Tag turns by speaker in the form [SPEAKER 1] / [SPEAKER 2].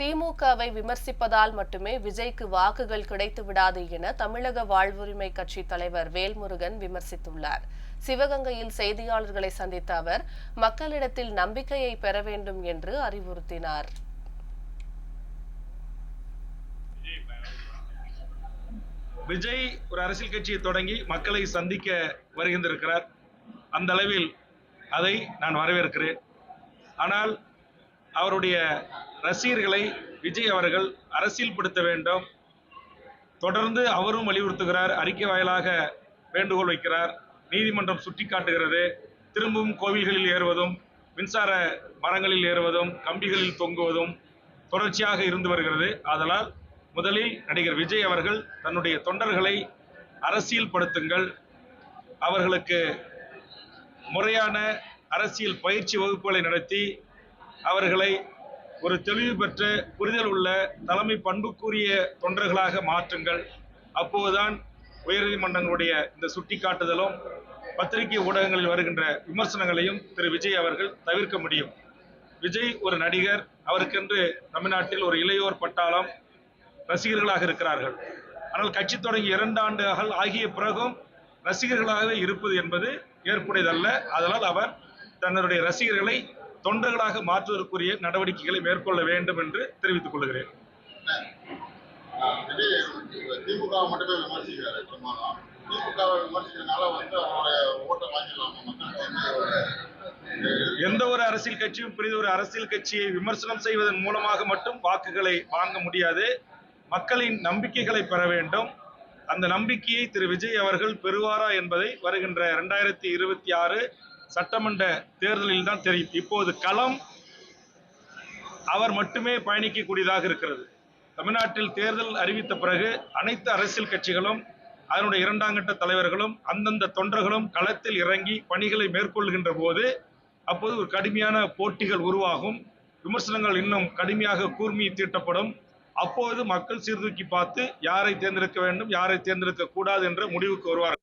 [SPEAKER 1] திமுகவை விமர்சிப்பதால் மட்டுமே விஜய்க்கு வாக்குகள் கிடைத்து விடாது என தமிழக வாழ்வுரிமை கட்சி தலைவர் வேல்முருகன் விமர்சித்துள்ளார். சிவகங்கையில் செய்தியாளர்களை சந்தித்த அவர் மக்களிடத்தில் நம்பிக்கையை பெற வேண்டும் என்று அறிவுறுத்தினார்.
[SPEAKER 2] விஜய் ஒரு அரசியல் கட்சியை தொடங்கி மக்களை சந்திக்க வருகின்றிருக்கிறார். அந்த அளவில் அதை நான் வரவேற்கிறேன். ஆனால் அவருடைய ரசிகர்களை விஜய் அவர்கள் அரசியல்படுத்த வேண்டும். தொடர்ந்து அவரும் வலியுறுத்துகிறார். அறிக்கை வாயிலாக வேண்டுகோள் வைக்கிறார். நீதிமன்றம் சுட்டிக்காட்டுகிறது. திரும்பவும் கோவில்களில் ஏறுவதும் மின்சார மரங்களில் ஏறுவதும் கம்பிகளில் தொங்குவதும் தொடர்ச்சியாக இருந்து வருகிறது. ஆதலால் முதலில் நடிகர் விஜய் அவர்கள் தன்னுடைய தொண்டர்களை அரசியல்படுத்துங்கள். அவர்களுக்கு முறையான அரசியல் பயிற்சி வகுப்புகளை நடத்தி அவர்களை ஒரு தெளிவு பெற்ற புரிதல் உள்ள தலைமை பண்புக்குரிய தொண்டர்களாக மாற்றுங்கள். அப்போதுதான் உயர்நீதிமன்றங்களுடைய இந்த சுட்டிக்காட்டுதலும் பத்திரிகை ஊடகங்களில் வருகின்ற விமர்சனங்களையும் திரு. விஜய் அவர்கள் தவிர்க்க முடியும். விஜய் ஒரு நடிகர் அவருக்கென்று தமிழ்நாட்டில் ஒரு இளையோர் பட்டாளம் ரசிகர்களாக இருக்கிறார்கள். ஆனால் கட்சி தொடங்கி இரண்டு ஆண்டுகள் ஆகிய பிறகும் ரசிகர்களாகவே இருப்பது என்பது ஏற்புடையதல்ல. அதனால் அவர் தன்னுடைய ரசிகர்களை தொண்டர்களாக மாற்றுவதற்குரிய நடவடிக்கைகளை மேற்கொள்ள வேண்டும் என்று தெரிவித்துக் கொள்கிறேன்.
[SPEAKER 3] திமுக மட்டுமே விமர்சிக்கிறாரு திமுகவை விமர்சிக்கிறதுனால வந்து ஓட்டை வாங்கிடலாமா?
[SPEAKER 2] எந்த ஒரு அரசியல் கட்சியும் பெரித ஒரு அரசியல் கட்சியை விமர்சனம் செய்வதன் மூலமாக மட்டும் வாக்குகளை வாங்க முடியாது. மக்களின் நம்பிக்கைகளை பெற வேண்டும். அந்த நம்பிக்கையை திரு. விஜய் அவர்கள் பெறுவாரா என்பதை வருகின்ற இரண்டாயிரத்தி இருபத்தி ஆறு சட்டமன்ற தேர்தலில் தான் தெரியும் இப்போது களம் அவர் மட்டுமே பயணிக்கக்கூடியதாக இருக்கிறது. தமிழ்நாட்டில் தேர்தல் அறிவித்த பிறகு அனைத்து அரசியல் கட்சிகளும் அதனுடைய இரண்டாம் கட்ட தலைவர்களும் அந்தந்த தொண்டர்களும் களத்தில் இறங்கி பணிகளை மேற்கொள்கின்ற போது அப்போது ஒரு கடுமையான போட்டிகள் உருவாகும். விமர்சனங்கள் இன்னும் கடுமையாக கூர்மி தீட்டப்படும். அப்போது மக்கள் சீர்தூக்கி பார்த்து யாரை தேர்ந்தெடுக்க வேண்டும் யாரை தேர்ந்தெடுக்க கூடாது என்ற முடிவுக்கு வருவார்கள்.